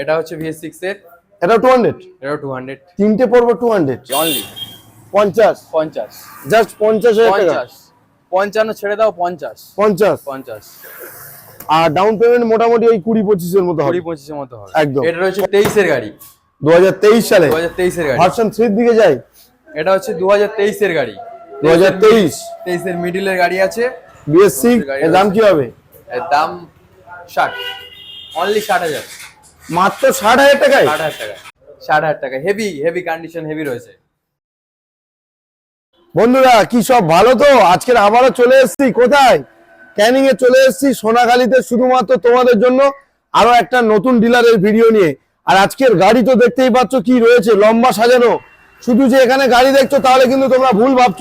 এটা হচ্ছে VS six এর। এটা টু হান্ড্রেড এটা টু হান্ড্রেড তিনটে পড়ব টু হান্ড্রেড অনলি পঞ্চাশ। পঞ্চাশ। জাস্ট পঞ্চাশ পঞ্চাশ। পঞ্চান্ন ছেড়ে দাও পঞ্চাশ। পঞ্চাশ। পঞ্চাশ। আর ডাউন পেমেন্ট মোটামুটি ওই কুড়ি পঁচিশের মতো হবে। কুড়ি পঁচিশের মতো হবে। একদম। এটা রয়েছে তেইশের গাড়ি। দু হাজার তেইশ সালে। দু হাজার তেইশের গাড়ি। ভার্সন থ্রির দিকে যাই। এটা হচ্ছে দু হাজার তেইশের গাড়ি। দু হাজার তেইশ। তেইশের মিডিলের গাড়ি আছে। বিএস সিক্স এর দাম কি হবে? এর দাম ষাট। অনলি ষাট হাজার। মাত্র ষাট হাজার টাকায়? ষাট হাজার টাকা ষাট হাজার টাকা। হেভি হেভি কন্ডিশন হেভি রয়েছে। বন্ধুরা কি সব ভালো তো? আজকের আবারও চলে এসেছি। কোথায়? ক্যানিং এ চলে এসেছি সোনাখালীতে শুধুমাত্র তোমাদের জন্য আরও একটা নতুন ডিলারের ভিডিও নিয়ে। আর আজকের গাড়ি তো দেখতেই পাচ্ছ কি রয়েছে লম্বা সাজানো। শুধু যে এখানে গাড়ি দেখছ তাহলে কিন্তু তোমরা ভুল ভাবছ।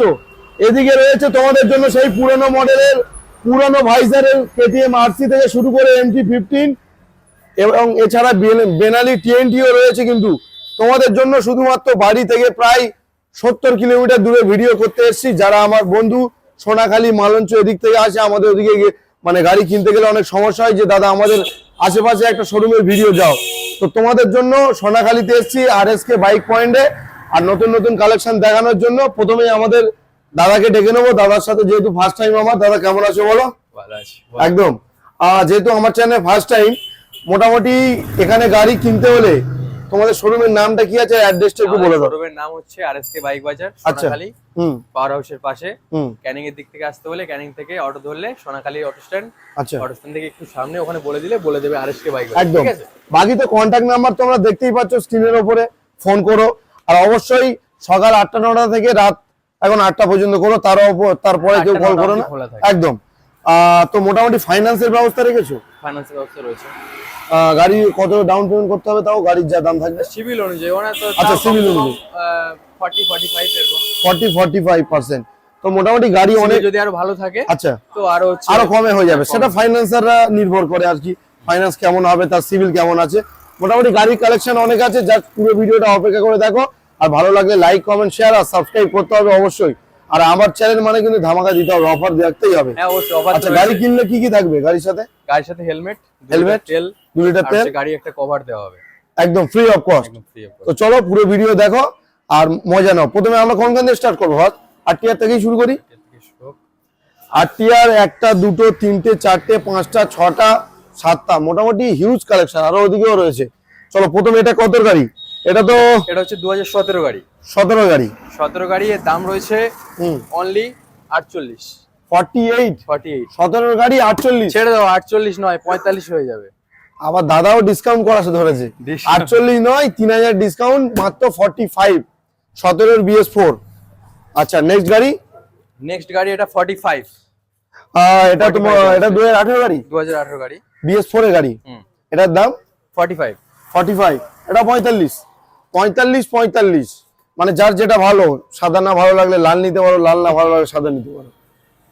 এদিকে রয়েছে তোমাদের জন্য সেই পুরনো মডেলের পুরনো ভাইজারের কেটিএম আরসি থেকে শুরু করে এমটি ফিফটিন এবং এছাড়া বেন- বেনালি টিএনটিও রয়েছে কিন্তু তোমাদের জন্য শুধুমাত্র বাড়ি থেকে প্রায় সত্তর কিলোমিটার দূরে ভিডিও করতে এসেছি। যারা আমার বন্ধু সোনাখালী মালঞ্চ এদিক থেকে আসে আমাদের ওদিকে মানে গাড়ি কিনতে গেলে অনেক সমস্যা হয় যে দাদা আমাদের আশেপাশে একটা শোরুমের ভিডিও যাও। তো তোমাদের জন্য সোনাখালীতে এসেছি আর এস কে বাইক পয়েন্টে। আর নতুন নতুন কালেকশন দেখানোর জন্য প্রথমেই আমাদের দাদাকে ডেকে নেব। দাদার সাথে যেহেতু ফার্স্ট টাইম আমার দাদা কেমন আছো বলো? একদম। আহ, যেহেতু আমার চ্যানেল ফার্স্ট টাইম মোটামুটি এখানে গাড়ি কিনতে হলে তোমাদের শোরুমের নামটা কি আছে? অ্যাড্রেসটা একটু বলে দাও। শোরুমের নাম হচ্ছে আরএসকে বাইক বাজার আচ্ছা। সোনাখালী হুম। পাওয়ার হাউসের পাশে। হুম। ক্যানিং এর দিক থেকে আসতে হলে ক্যানিং থেকে অটো ধরলে সোনাখালী অটো স্ট্যান্ড আচ্ছা। অটো স্ট্যান্ড থেকে একটু সামনে ওখানে বলে দিলে বলে দেবে আরএসকে বাইক বাজার একদম। বাকি তো কন্ট্যাক্ট নাম্বার তোমরা দেখতেই পাচ্ছ স্ক্রিনের ওপরে ফোন করো। আর অবশ্যই সকাল আটটা নটা থেকে রাত এখন আটটা পর্যন্ত করো। তার তারপরে কেউ কল করো না। একদম। আহ, তো মোটামুটি ফাইন্যান্সের ব্যবস্থা রেখেছো? ফাইন্যান্সের ব্যবস্থা রয়েছে। গাড়ি কত ডাউন পেমেন্ট করতে হবে তাও? গাড়ির যা দাম থাকবে। সিভিল অনুযায়ী ওনার তো আচ্ছা, civil অনুযায়ী। ফর্টি ফর্টি ফাইভ এরকম। ফর্টি ফর্টি ফাইভ পার্সেন্ট তো মোটামুটি গাড়ি অনেক যদি আরও ভালো থাকে আচ্ছা। তো আরও আরও কমে হয়ে যাবে। সেটা ফাইন্যান্সাররা নির্ভর করে আর কি। ফাইন্যান্স কেমন হবে তার সিভিল কেমন আছে। মোটামুটি গাড়ির কালেকশন অনেক আছে। জাস্ট পুরো ভিডিওটা অপেক্ষা করে দেখো। আর ভালো লাগলে লাইক কমেন্ট শেয়ার আর সাবস্ক্রাইব করতে হবে অবশ্যই। আর আমার চ্যানেল মানে কিন্তু ধামাকা দিতে হবে অফার দেখতেই হবে। হ্যাঁ অবশ্যই অফার আচ্ছা গাড়ি কিনলে কি কি থাকবে গাড়ির সাথে? গাড়ির সাথে হেলমেট হেলমেট তেল দু লিটার তেল। গাড়ি একটা কভার দেওয়া হবে। একদম ফ্রি অফ কস্ট তো চলো পুরো ভিডিও দেখো আর মজা নাও। প্রথমে আমরা কোনখান থেকে স্টার্ট করব ভাত? আর টিয়ার থেকেই শুরু করি। আর টিয়ার একটা দুটো তিনটে চারটে পাঁচটা ছটা সাতটা মোটামুটি হিউজ কালেকশন আরও ওদিকেও রয়েছে। চলো প্রথমে এটা কত গাড়ি? এটা তো এটা হচ্ছে দু হাজার সতেরো গাড়ি। সতেরো গাড়ি। সতেরো গাড়ি এর দাম রয়েছে অনলি আটচল্লিশ। ফর্টি এইট ফর্টি এইট সতেরো গাড়ি আটচল্লিশ। ছেড়ে দাও আটচল্লিশ নয় পঁয়তাল্লিশ হয়ে যাবে। আবার দাদাও ডিসকাউন্ট করাতে ধরেছে। আটচল্লিশ নয় তিন হাজার ডিসকাউন্ট মাত্র ফর্টি ফাইভ সতেরোর বিএস ফোর আচ্ছা নেক্সট গাড়ি? নেক্সট গাড়ি এটা ফর্টি ফাইভ এটা তোমার এটা দু হাজার আঠেরো গাড়ি? দু হাজার আঠারো গাড়ি। বিএস ফোর এর গাড়ি? হুম। এটার দাম? ফর্টি ফাইভ ফর্টি ফাইভ এটা পঁয়তাল্লিশ। পঁয়তাল্লিশ পঁয়তাল্লিশ। মানে যার যেটা ভালো সাদা না ভালো লাগলে লাল নিতে পারো লাল না ভালো লাগলে সাদা নিতে পারো।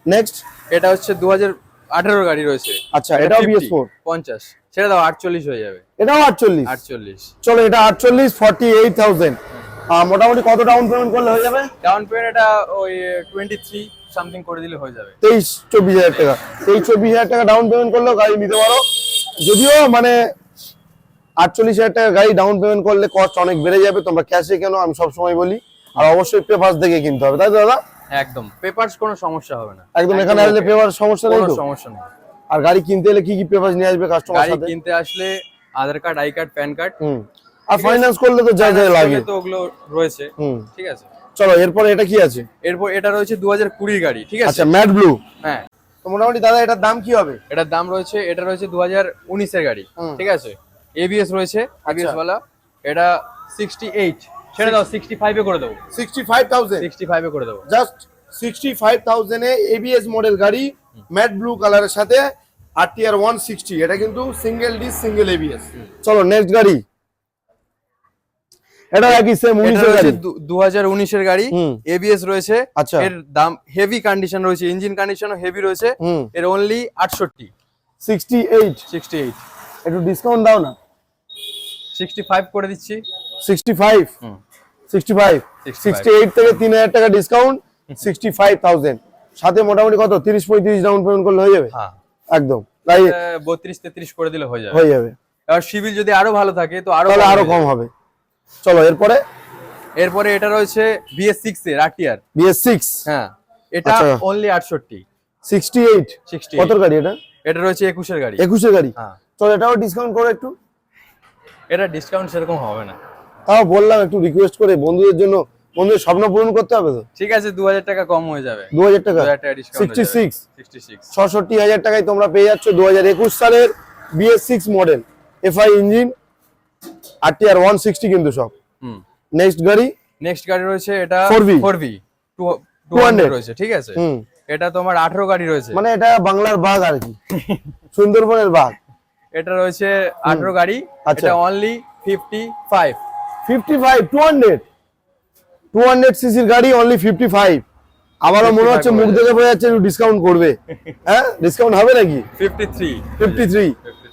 নেক্সট এটা হচ্ছে দু হাজার আঠারো গাড়ি রয়েছে। আচ্ছা এটাও 50, বিএস ফোর পঞ্চাশ। ছেড়ে দাও আটচল্লিশ হয়ে যাবে। এটাও আটচল্লিশ। আটচল্লিশ। চলো এটা আটচল্লিশ ফর্টি এইট থাউজেন্ড মোটামুটি কত ডাউন পেমেন্ট করলে হয়ে যাবে? ডাউন পেমেন্ট এটা ওই টোয়েন্টি থ্রি সামথিং করে দিলে হয়ে যাবে। তেইশ চব্বিশ হাজার টাকা। তেইশ চব্বিশ হাজার টাকা ডাউন পেমেন্ট করলেও গাড়ি নিতে পারো। যদিও মানে আটচল্লিশ হাজার টাকা গাড়ি ডাউন পেমেন্ট করলে কস্ট অনেক বেড়ে যাবে তোমরা ক্যাশে কেন আমি সবসময় বলি। আর অবশ্যই পেপার দেখে কিনতে হবে তাই তো দাদা? একদম পেপারস কোনো সমস্যা হবে না। একদম এখানে আসলে পেপার সমস্যা নেই সমস্যা নেই। আর গাড়ি কিনতে এলে কি কি পেপার নিয়ে আসবে কাস্টমার গাড়ি কিনতে আসলে Aadhaar card I card PAN card হুম। আর ফাইন্যান্স করলে তো যা যা লাগে। তো ওগুলো রয়েছে। ঠিক আছে। চলো এরপরে এটা কি আছে? এরপর এটা রয়েছে দু হাজার কুড়ির গাড়ি ঠিক আছে? আচ্ছা ম্যাট ব্লু হ্যাঁ। তো মোটামুটি দাদা এটার দাম কি হবে? এটার দাম রয়েছে এটা রয়েছে দু হাজার উনিশের গাড়ি। ঠিক আছে? এবিএস রয়েছে এবিএস আচ্ছা। ওয়ালা এটা সিক্সটি এইট ছেড়ে দাও সিক্সটি ফাইভে করে সিক্সটি ফাইভ থাউজেন্ড সিক্সটি করে দেবো। জাস্ট সিক্সটি ফাইভ থাউজেন্ডে এবিএস মডেল গাড়ি ম্যাট ব্লু কালারের সাথে আর টিআর ওয়ান সিক্সটি এটা কিন্তু সিঙ্গেল ডি সিঙ্গেল এবিএস চলো নেক্সট গাড়ি। এটা সেম এটা উনিশের রয়েছে গাড়ি। দু হাজার উনিশের গাড়ি। এবিএস রয়েছে। আচ্ছা। এর দাম হেভি কন্ডিশন রয়েছে ইঞ্জিন কন্ডিশনও হেভি রয়েছে। এর অনলি আটষট্টি। সিক্সটি এইট সিক্সটি এইট একটু ডিসকাউন্ট দাও না। সিক্সটি ফাইভ করে দিচ্ছি। সিক্সটি ফাইভ হুম। সিক্সটি ফাইভ 65 সিক্সটি এইট থেকে তিন হাজার টাকা ডিসকাউন্ট সিক্সটি ফাইভ থাউজেন্ড সাথে মোটামুটি কত? তিরিশ পঁয়ত্রিশ ডাউন পেমেন্ট করলে হয়ে যাবে? হ্যাঁ। একদম। তাই বত্রিশ তেত্রিশ করে দিলে হয়ে যাবে। হয়ে যাবে। এবার সিভিল যদি আরও ভালো থাকে তো আরও কম আরও কম হবে। চলো এরপরে? এরপরে এটা রয়েছে বিএস সিক্স এর আরটিআর বিএস সিক্স হ্যাঁ। এটা। অনলি আটষট্টি। সিক্সটি এইট সিক্সটি কত গাড়ি এটা? এটা রয়েছে একুশের গাড়ি। একুশের গাড়ি। হ্যাঁ। চলো এটাও ডিসকাউন্ট করো একটু। এটা ডিসকাউন্ট সেরকম হবে না। তাও বললাম একটু রিকোয়েস্ট করে বন্ধুদের জন্য বন্ধুদের স্বপ্ন পূরণ করতে হবে তো? ঠিক আছে দু হাজার টাকা কম হয়ে যাবে। দু হাজার টাকা সিক্সটি সিক্স হাজার টাকায় তোমরা পেয়ে যাচ্ছ দু হাজার একুশ সালের BS six model FI engine R T R one sixty কিন্তু সব। হুম। নেক্সট গাড়ি? নেক্সট গাড়ি রয়েছে এটা 4V ফোর ভি টু 200 রয়েছে ঠিক আছে? হুম। এটা তোমার আঠারো গাড়ি রয়েছে। মানে এটা বাংলার বাঘ আর কি। সুন্দরবনের বাঘ। এটা রয়েছে আঠারো গাড়ি আচ্ছা। এটা only fifty five fifty five two hundred two hundred সিসির গাড়ি অনলি ফিফটি ফাইভ আমারও মনে হচ্ছে মুখ দেখে বোঝা যাচ্ছে একটু ডিসকাউন্ট করবে। হ্যাঁ? ডিসকাউন্ট হবে নাকি? ফিফটি থ্রি ফিফটি থ্রি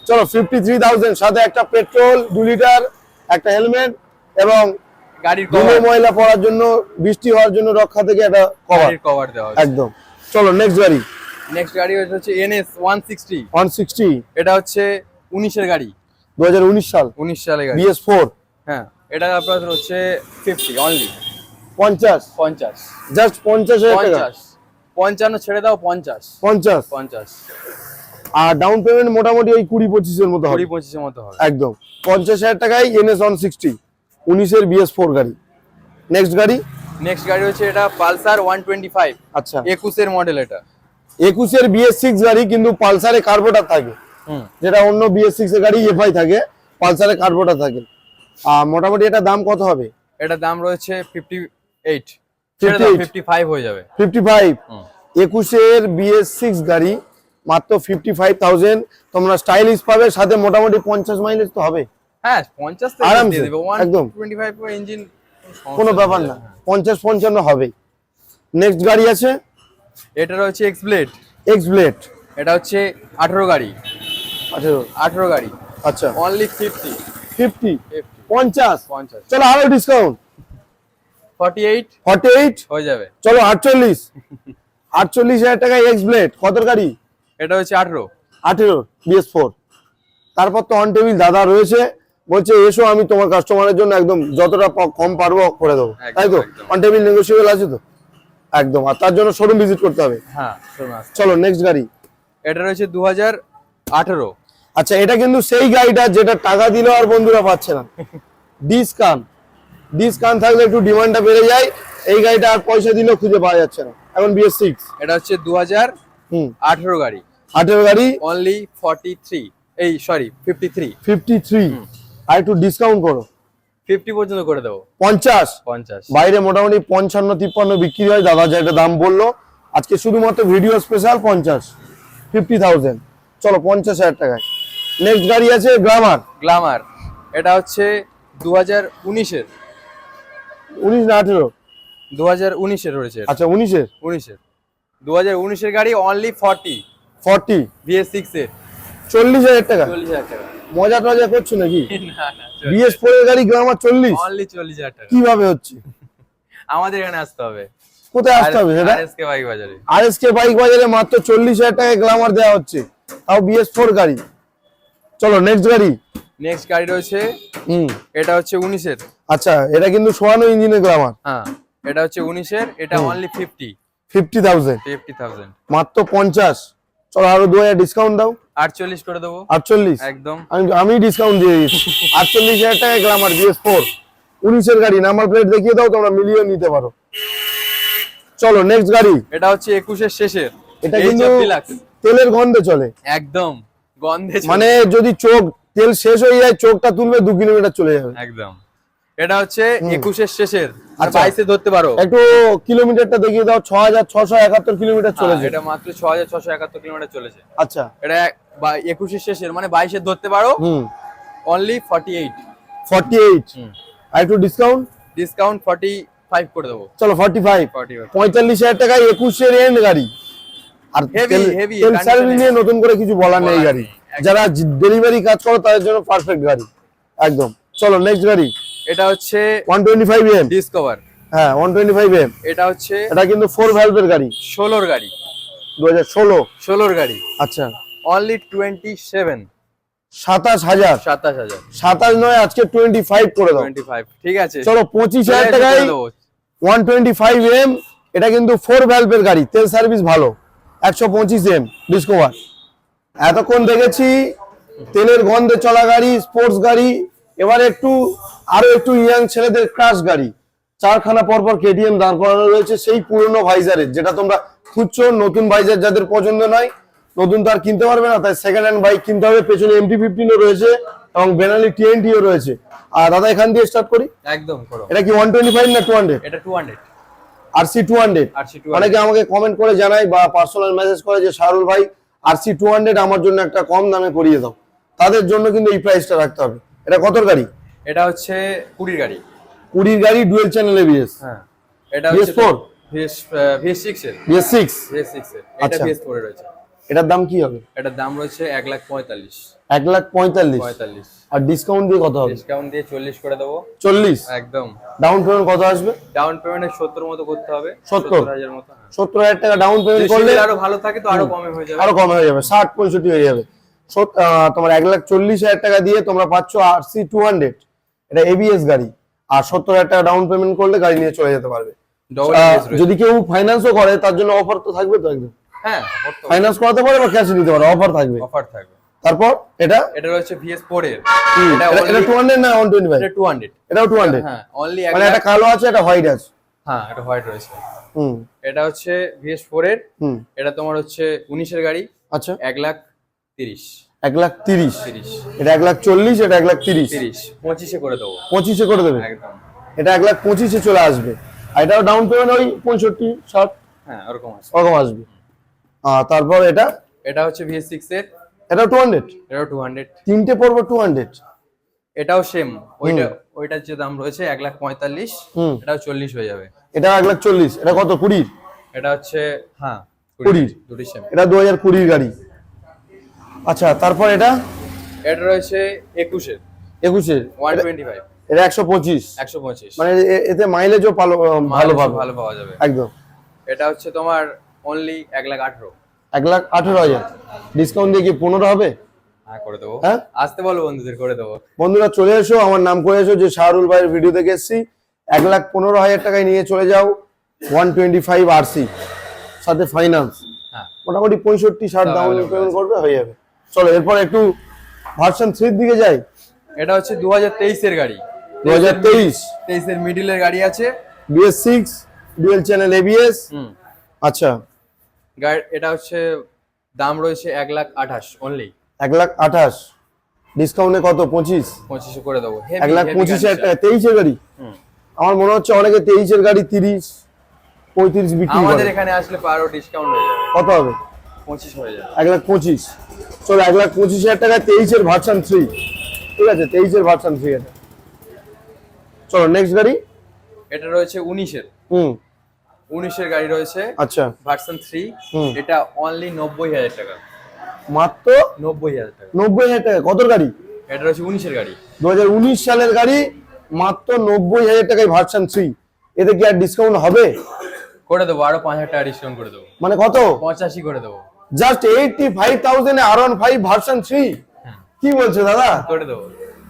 চলো ফিফটি থ্রি থাউজেন্ড সাথে একটা পেট্রোল দু লিটার একটা হেলমেট এবং গাড়ির ধুলো ময়লা পড়ার জন্য বৃষ্টি হওয়ার জন্য রক্ষা থেকে একটা কভার কভার দেওয়া একদম। চলো নেক্সট গাড়ি। নেক্সট গাড়ি হচ্ছে NS one sixty one sixty এটা হচ্ছে উনিশের গাড়ি। দু হাজার উনিশ সাল। উনিশ সালে গাড়ি। বিএস ফোর হ্যাঁ এটা আপনার হচ্ছে ফিফটি অনলি পঞ্চাশ। পঞ্চাশ। জাস্ট পঞ্চাশ পঞ্চাশ। পঞ্চান্ন ছেড়ে দাও পঞ্চাশ। পঞ্চাশ। পঞ্চাশ। আর ডাউন পেমেন্ট মোটামুটি ওই কুড়ি পঁচিশের মতো হবে। কুড়ি পঁচিশের মতো হবে। একদম। পঞ্চাশ হাজার টাকায় এনএস ওয়ান সিক্সটি উনিশের বিএস ফোর গাড়ি। নেক্সট গাড়ি? নেক্সট গাড়ি হচ্ছে এটা পালসার ওয়ান টোয়েন্টি ফাইভ আচ্ছা। একুশের মডেল এটা। একুশের বিএস সিক্স গাড়ি কিন্তু পালসারে কার্বোটার থাকে। যেটা অন্য বিএস সিক্স এর গাড়ি এফআই থাকে পালসারে কার্বোটার থাকে। আর মোটামুটি এটা দাম কত হবে? এটার দাম রয়েছে ফিফটি এইট 58 ফিফটি ফাইভ হয়ে যাবে। ফিফটি ফাইভ একুশের বিএস সিক্স গাড়ি মাত্র ফিফটি ফাইভ থাউজেন্ড তোমরা স্টাইলিশ পাবে সাথে মোটামুটি পঞ্চাশ মাইলেজ তো হবে। হ্যাঁ পঞ্চাশ আরামসে, একদম। টোয়েন্টি ফাইভ ইঞ্জিন কোনো ব্যাপার না। পঞ্চাশ পঞ্চান্ন হবে। নেক্সট গাড়ি আছে। এটা রয়েছে এক্স ব্লেড এক্স ব্লেড এটা হচ্ছে আঠারো গাড়ি। আঠেরো। আঠারো গাড়ি। আচ্ছা। অনলি ফিফটি ফিফটি পঞ্চাশ? পঞ্চাশ। চলো আরও discount forty eight forty eight হয়ে যাবে। চলো আটচল্লিশ। আটচল্লিশ হাজার টাকায় এক্স ব্লেড কত গাড়ি? এটা হচ্ছে আঠারো। আঠেরো বিএস ফোর তারপর তো অন টেবিল দাদা রয়েছে। বলছে এসো আমি তোমার কাস্টমারের জন্য একদম যতটা কম পারব করে দেবো। তাই তো। অন টেবিল নেগোসিয়েবল আছে তো? একদম আর তার জন্য শোরুম ভিজিট করতে হবে। হ্যাঁ চলো নেক্সট গাড়ি। এটা রয়েছে দু হাজার আঠেরো। আচ্ছা এটা কিন্তু সেই গাড়িটা যেটা টাকা দিলেও আর বন্ধুরা পাচ্ছে না। ডিসকাউন্ট ডিসকাউন্ট থাকলে একটু ডিমান্ডটা বেড়ে যায়। এই গাড়িটা আর পয়সা দিলেও খুঁজে পাওয়া যাচ্ছে না। এখন বিএস সিক্স এটা হচ্ছে দু হাজার আঠেরো গাড়ি। আঠেরো গাড়ি। অনলি ফর্টি থ্রি এই sorry fifty three fifty three আর একটু ডিসকাউন্ট করো। ফিফটি পর্যন্ত করে দেবো। পঞ্চাশ? পঞ্চাশ। বাইরে মোটামুটি পঞ্চান্ন তিপ্পান্ন বিক্রি হয়। দাদা যেটা দাম বলল আজকে শুধুমাত্র ভিডিও স্পেশাল পঞ্চাশ ফিফটি থাউজেন্ড চলো পঞ্চাশ হাজার টাকায়। নেক্সট গাড়ি আছে গ্রামার গ্লামার এটা হচ্ছে দু হাজার উনিশের। উনিশ না আঠেরো? দু হাজার উনিশের রয়েছে আচ্ছা উনিশের? উনিশের। দু হাজার উনিশের গাড়ি only forty forty BS six এর। চল্লিশ হাজার টাকা। চল্লিশ হাজার টাকা। মজা টজা করছ নাকি? বিএস ফোর এর গাড়ি গ্রামার চল্লিশ। অনলি চল্লিশ হাজার টাকা। কীভাবে হচ্ছে? আমাদের এখানে আসতে হবে। কোথায় আসতে হবে সেটা? আরএসকে বাইক বাজারে। আর এস কে বাইক বাজারে মাত্র চল্লিশ হাজার টাকায় গ্লামার দেওয়া হচ্ছে। তাও বিএস ফোর গাড়ি। চলো নেক্সট গাড়ি। নেক্সট গাড়ি রয়েছে। হুম। এটা হচ্ছে উনিশের। আচ্ছা এটা কিন্তু সোয়ানো ইঞ্জিনের গ্লামার হ্যাঁ এটা হচ্ছে উনিশের। এটা only fifty fifty thousand fifty thousand মাত্র পঞ্চাশ। চলো আরও দু হাজার ডিসকাউন্ট দাও। আটচল্লিশ করে দেবো। আটচল্লিশ? একদম। আমি আমি ডিসকাউন্ট দিয়ে দিচ্ছি। আটচল্লিশ হাজার টাকা গ্লামার বিএস ফোর উনিশের গাড়ি নাম্বার প্লেট দেখিয়ে দাও তোমরা মিলিয়ে নিতে পারো। চলো নেক্সট গাড়ি। এটা হচ্ছে একুশের শেষের। এটা কিন্তু তেলের গন্ধে চলে। একদম গন্ধে। মানে যদি চোখ তেল শেষ হয়ে যায় চোখটা তুলবে দু কিলোমিটার চলে যাবে। একদম। এটা হচ্ছে একুশের শেষের। আচ্ছা। বাইশে ধরতে পারো। একটু কিলোমিটারটা দেখিয়ে দাও ছ হাজার ছশো একাত্তর কিলোমিটার হ্যাঁ, চলেছে। এটা মাত্র ছ হাজার ছশো একাত্তর কিলোমিটার চলেছে। আচ্ছা। এটা বা- একুশের শেষের মানে বাইশের ধরতে পারো? হুম। Only forty eight forty eight আর একটু ডিসকাউন্ট ডিসকাউন্ট ফর্টি ফাইভ করে দেবো। চলো ফর্টি ফাইভ পঁয়তাল্লিশ হাজার টাকায় একুশের এন্ড গাড়ি। আর তেল- সার্ভিস নিয়ে নতুন করে কিছু বলার নেই গাড়ি। যারা ডেলিভারি কাজ করো তাদের জন্য পারফেক্ট গাড়ি। একদম। চলো নেক্সট গাড়ি। এটা হচ্ছে one twenty five M Discover হ্যাঁ ওয়ান টোয়েন্টি ফাইভ এম এটা হচ্ছে এটা কিন্তু ফোর ভ্যালভের গাড়ি। ষোলোর গাড়ি। দু হাজার ষোলো। ষোলোর গাড়ি। আচ্ছা। অনলি টোয়েন্টি সেভেন সাতাশ হাজার। সাতাশ হাজার। সাতাশ নয় আজকে টোয়েন্টি ফাইভ করে দাও। টোয়েন্টি ফাইভ ঠিক আছে। চলো পঁচিশ চলে হাজার টাকায় ওয়ান টোয়েন্টি ফাইভ এম এটা কিন্তু ফোর ভ্যালভের গাড়ি তেল সার্ভিস ভালো। একশো পঁচিশ এম ডিসকভার এতক্ষণ দেখেছি তেলের গন্ধে চলা গাড়ি স্পোর্টস গাড়ি এবার একটু আরও একটু ইয়াং ছেলেদের ক্রাশ গাড়ি। চারখানা পরপর কেটিএম দাঁড় করানো রয়েছে সেই পুরনো ভাইজারের যেটা তোমরা খুঁজছো নতুন ভাইজার যাদের পছন্দ নয় নতুন তো আর কিনতে পারবে না তাই সেকেন্ড হ্যান্ড বাইক কিনতে হবে পেছনে এমটি ফিফটিনও রয়েছে এবং বেনালি টিএনটিও রয়েছে। আর দাদা এখান দিয়ে স্টার্ট করি? একদম করো। এটা কি ওয়ান টোয়েন্টি ফাইভ না টু হান্ড্রেড এটা two hundred R C two hundred অনেকে আমাকে কমেন্ট করে জানায় বা পার্সোনাল মেসেজ করে যে শাহরুল ভাই আর সি টু হান্ড্রেড আমার জন্য একটা কম দামে করিয়ে দাও। তাদের জন্য কিন্তু এই প্রাইসটা রাখতে হবে। এটা কতর গাড়ি? এটা হচ্ছে কুড়ির গাড়ি। কুড়ির গাড়ি ডুয়েল চ্যানেল এবিএস হ্যাঁ এটা হচ্ছে VS4? ভিএস ভিএস সিক্স এর। বিএস সিক্স ভিএস সিক্স এর। এটা আচ্ছা। ভিএস ফোর রয়েছে। এটার দাম কি হবে? এটার দাম রয়েছে এক লাখ পঁয়তাল্লিশ। এক লাখ পঁয়তাল্লিশ। পঁয়তাল্লিশ। আর ডিসকাউন্ট দিয়ে কত হবে? ডিসকাউন্ট দিয়ে চল্লিশ করে দেবো। চল্লিশ? একদম। ডাউন পেমেন্ট কত আসবে? ডাউন পেমেন্ট সত্তর মতো করতে হবে। 70? হাজার মতো হ্যাঁ। সত্তর হাজার টাকা ডাউন পেমেন্ট করলে আরও ভালো থাকে তো আরও কমে হয়ে যাবে। আরও কম হয়ে যাবে ষাট পঁয়ষট্টি হয়ে যাবে। তোমার এক লাখ চল্লিশ হাজার টাকা দিয়ে তোমরা পাচ্ছ আর সি টু হান্ড্রেড এটা এবিএস গাড়ি। আর সত্তর হাজার টাকা ডাউন পেমেন্ট করলে গাড়ি নিয়ে চলে যেতে পারবে। যদি কেউ ফাইন্যান্সও করে তার জন্য অফার তো থাকবে তো একদম। হ্যাঁ ফাইন্যান্স করাতে পারে বা ক্যাশে নিতে পারে? অফার থাকবে। অফার থাকবে। তারপর এটা? এটা রয়েছে ভিএস ফোর এর। এটা এটা- এটা only- টু হান্ড্রেড না ওয়ান টোয়েন্টি ফাইভ এটা টু হান্ড্রেড এটাও টু হান্ড্রেড হ্যাঁ অনলি মানে একটা কালো আছে একটা হোয়াইট আছে। হ্যাঁ এটা হোয়াইট রয়েছে। হুম। এটা হচ্ছে ভিএস ফোর এর। হুম। এটা তোমার হচ্ছে উনিশের গাড়ি। আচ্ছা। এক লাখ তিরিশ। এক লাখ তিরিশ। এটা এক লাখ চল্লিশ এটা এক লাখ তিরিশ। পঁচিশে করে দেবো। পঁচিশে করে দেবে। একদম। এটা এক লাখ পঁচিশে চলে আসবে। আর এটাও ডাউন পেমেন্ট ওই পঁয়ষট্টি ষাট। হ্যাঁ ওরকম আছে। ওরকম আসবে। তারপর এটা? এটা হচ্ছে ভিএস সিক্স এর। এটাও টু হান্ড্রেড এটাও টু হান্ড্রেড তিনটে পড়ব টু হান্ড্রেড এটাও সেম ওইটা ওইটার যে দাম রয়েছে এক লাখ পঁয়তাল্লিশ। এটাও চল্লিশ হয়ে যাবে। এটা এক লাখ চল্লিশ। এটা কত? কুড়ির এটা হচ্ছে হ্যাঁ কুড়ির। দুটি সেম এটা দু হাজার কুড়ির গাড়ি। আচ্ছা তারপর এটা? এটা রয়েছে একুশের। একুশের। ওয়ান টোয়েন্টি ফাইভ এটা একশো পঁচিশ। একশো পঁচিশ। মানে এতে মাইলেজও ভালো ভালো ভালো পাওয়া যাবে। একদম। এটা হচ্ছে তোমার অনলি এক লাখ আঠেরো। এক লাখ আঠেরো হাজার। ডিসকাউন্ট দিয়ে কি পনেরো হবে? হ্যাঁ করে দেবো। হ্যাঁ? আসতে বলো বন্ধুদের করে দেবো। বন্ধুরা চলে এসো আমার নাম করে এসো যে শাহরুল ভাইয়ের ভিডিও দেখে এসেছি। এক লাখ পনেরো হাজার টাকায় নিয়ে চলে যাও ওয়ান টোয়েন্টি ফাইভ আরসি সাথে ফাইন্যান্স হ্যাঁ। মোটামুটি পঁয়ষট্টি ষাট ডাউন পেমেন্ট করবে হয়ে যাবে। চলো এরপর একটু ভার্সন থ্রির দিকে যাই। এটা হচ্ছে দু হাজার তেইশের গাড়ি। দু হাজার তেইশ। তেইশের মিডিলের গাড়ি আছে। BS six dual channel ABS আচ্ছা। গাড়ি এটা হচ্ছে দাম রয়েছে এক লাখ আঠাশ অনলি এক লাখ আঠাশ। ডিসকাউন্টে কত? পঁচিশ? পঁচিশে করে দেবো। এক লাখ পঁচিশ হাজার টাকা তেইশের গাড়ি। হুম। আমার মনে হচ্ছে অনেকে তেইশের গাড়ি তিরিশ পঁয়ত্রিশ বিক্রি আমাদের এখানে আসলে আরও ডিসকাউন্ট হয়ে যাবে। কত হবে? পঁচিশ হয়ে যাবে। এক লাখ পঁচিশ। চলো এক লাখ পঁচিশ হাজার টাকা তেইশের ভার্সন থ্রি ঠিক আছে তেইশের ভার্সন থ্রি এটা। চলো নেক্সট গাড়ি। এটা রয়েছে উনিশের। হুম। উনিশের গাড়ি রয়েছে। আচ্ছা। Version three. এটা অনলি নব্বই হাজার টাকা। মাত্র? নব্বই হাজার টাকা। নব্বই হাজার টাকা। কত গাড়ি? এটা রয়েছে উনিশের গাড়ি। দু হাজার উনিশ সালের গাড়ি মাত্র নব্বই হাজার টাকায় ভার্সন থ্রি। এতে কি আর ডিসকাউন্ট হবে? করে দেবো আরও পাঁচ হাজার টাকা ডিসকাউন্ট করে দেবো। মানে কত? পঁচাশি করে দেবো। Just eighty five thousand R one five version three? হ্যাঁ। কি বলছো দাদা? করে দেবো।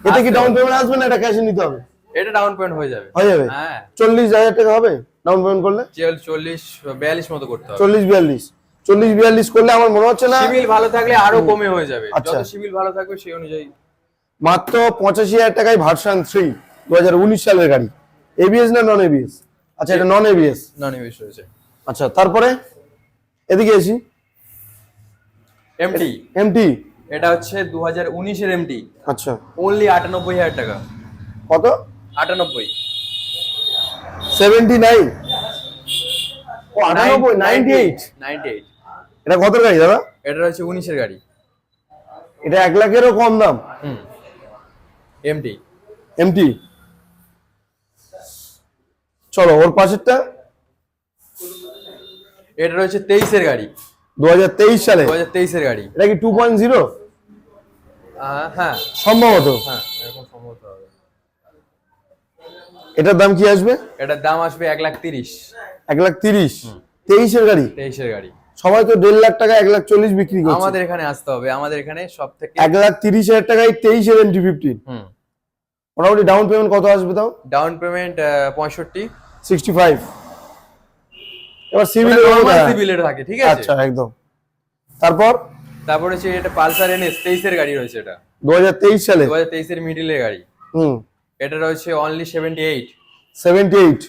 এতে কি ডাউন পেমেন্ট আসবে না এটা ক্যাশে নিতে হবে? এটা ডাউন পেমেন্ট হয়ে যাবে। হয়ে যাবে? হ্যাঁ। চল্লিশ হাজার টাকা হবে ডাউন পেমেন্ট করলে? চল চল্লিশ বিয়াল্লিশ মতো করতে হবে। চল্লিশ বিয়াল্লিশ। চল্লিশ বিয়াল্লিশ করলে আমার মনে হচ্ছে না সিভিল ভালো থাকলে আরও কমে হয়ে যাবে। আচ্ছা। যত সিভিল ভালো থাকবে সেই অনুযায়ী। মাত্র পঁচাশি হাজার টাকায় ভার্সন থ্রি দু হাজার উনিশ সালের গাড়ি। এবিএস না নন এবিএস আচ্ছা এটা নন এবিএস নন ইউজ রয়েছে। আচ্ছা তারপরে এদিকে এসি এমটি এমটি এটা হচ্ছে দু হাজার উনিশের এমটি আচ্ছা। অনলি আটানব্বই হাজার টাকা। কত? আটানব্বই। সেভেন্টি নাইন ও আটানব্বই নাইনটি এইট নাইনটি এইট এটা কত গাড়ি দাদা? এটা রয়েছে উনিশের গাড়ি। এটা এক লাখেরও কম দাম। হুম। এমটি এমটি চলো ওর পাশেরটা? এটা রয়েছে তেইশের গাড়ি। দু হাজার তেইশ সালে। দু হাজার তেইশের গাড়ি। এটা কি টু পয়েন্ট জিরো হ্যাঁ। সম্ভবত। হ্যাঁ এরকম সম্ভবত হবে। এটার দাম কি আসবে? এটার দাম আসবে এক লাখ তিরিশ। এক লাখ তিরিশ। তেইশের গাড়ি? তেইশের গাড়ি। সবাই তো দেড় লাখ টাকা এক লাখ চল্লিশ বিক্রি করছে। আমাদের এখানে আসতে হবে। আমাদের এখানে সব থেকে এক লাখ তিরিশ হাজার টাকায় তেইশ সেভেন্টি ফিফটিন হুম। মোটামুটি ডাউন পেমেন্ট কত আসবে তাও? ডাউন পেমেন্ট পঁয়ষট্টি। সিক্সটি ফাইভ এবার সিভিল সিভিলের থাকে ঠিক আছে? আচ্ছা একদম। তারপর? তারপরে হচ্ছে এটা পালসার এনএস তেইশের গাড়ি রয়েছে এটা। দু হাজার তেইশ সালে। দু হাজার তেইশের মিডিলের গাড়ি। হুম। এটা রয়েছে only seventy eight seventy eight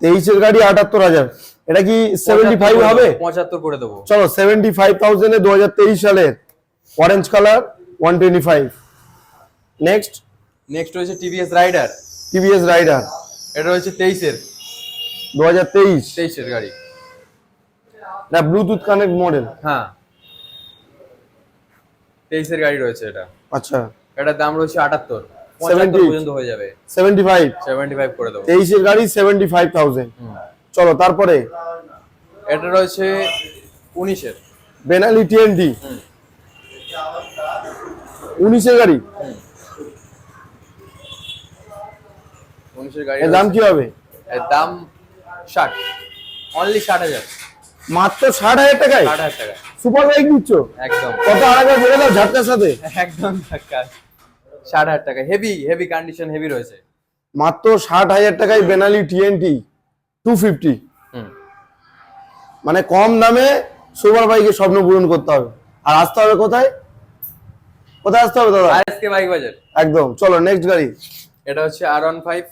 তেইশের গাড়ি আটাত্তর হাজার। এটা কি সেভেন্টি ফাইভ হবে? পঁচাত্তর করে দেবো। চলো সেভেন্টি ফাইভ থাউজেন্ডে দু হাজার তেইশ সালের orange colour one twenty five next next রয়েছে টিভিএস রাইডার টিভিএস রাইডার এটা রয়েছে তেইশের। দু হাজার তেইশ। তেইশের গাড়ি। না ব্লুটুথ কানেক্ট মডেল হ্যাঁ। তেইশের গাড়ি রয়েছে এটা। আচ্ছা। এটার দাম রয়েছে আটাত্তর। 78 পর্যন্ত হয়ে যাবে। সেভেন্টি ফাইভ সেভেন্টি ফাইভ করে দেবো। তেইশের গাড়ি সেভেন্টি ফাইভ থাউজেন্ড চলো তারপরে? এটা রয়েছে বেনালি। উনিশের গাড়ি? এর দাম রয়েছে। কি হবে? এর দাম ষাট। অনলি ষাট হাজার। মাত্র ষাট হাজার টাকায়? সুপার বাইক একদম। কত আড়াই বেড়ে দাও ঝাটকার সাথে। একদম ধাক্কা ষাট হাজার টাকা। হেভি হেভি কন্ডিশন হেভি রয়েছে। মাত্র ষাট হাজার টাকায় বেনালি টিএনটি টু ফিফটি মানে কম দামে সুপার বাইকের স্বপ্ন পূরণ করতে হবে। আর আসতে হবে কোথায়? কোথায় আসতে হবে দাদা? আজকে বাইক বাজার। একদম চলো নেক্সট গাড়ি। এটা হচ্ছে আর ওয়ান ফাইভ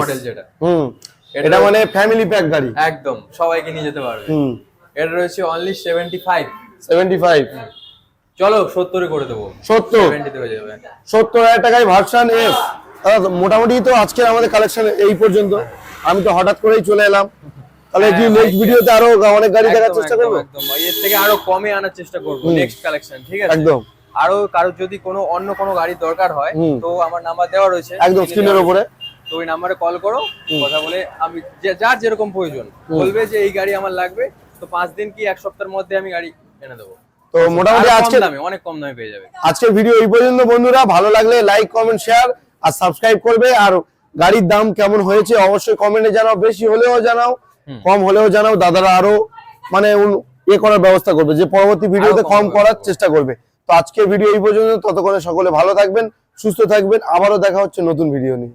মডেল যেটা। হুম এটা- এটা মানে ফ্যামিলি প্যাক গাড়ি। একদম সবাইকে নিয়ে যেতে পারবে। হুম। এটা রয়েছে only seventy five seventy five চলো সত্তরে করে দেবো। সত্তর। সত্তর হাজার টাকায় ভার্সান এফ দাদা মোটামুটি তো আজকে আমাদের কালেকশন এই পর্যন্ত। আমি তো হঠাৎ করেই চলে এলাম। তাহলে কি হ্যাঁ, নেক্সট ভিডিওতে আরও অনেক গাড়ি দেখার চেষ্টা করব? একদম এর থেকে আরও কমে আনার চেষ্টা করব নেক্সট কালেকশন ঠিক আছে? একদম। আরও কারও যদি কোনো অন্য কোনো গাড়ি দরকার হয় তো আমার নাম্বার দেওয়া রয়েছে। একদম স্ক্রিনের উপরে। তো ওই নাম্বারে কল করো কথা বলে আমি যার যেরকম প্রয়োজন। বলবে যে এই গাড়ি আমার লাগবে। তো পাঁচ দিন কি এক সপ্তাহের মধ্যে আমি গাড়ি এনে দেবো? তো মোটামুটি আজকে দামে অনেক কম দামে পেয়ে যাবে। আজকের ভিডিও এই পর্যন্ত বন্ধুরা। ভালো লাগলে লাইক কমেন্ট শেয়ার আর সাবস্ক্রাইব করবে। আর গাড়ির দাম কেমন হয়েছে অবশ্যই কমেন্টে জানাও। বেশি হলেও জানাও কম হলেও জানাও। দাদারা আরও মানে উন- ইয়ে করার ব্যবস্থা করবে যে পরবর্তী ভিডিওতে কম করার চেষ্টা করবে। তো আজকের ভিডিও এই পর্যন্ত। ততক্ষণে সকলে ভালো থাকবেন সুস্থ থাকবেন। আবারও দেখা হচ্ছে নতুন ভিডিও নিয়ে।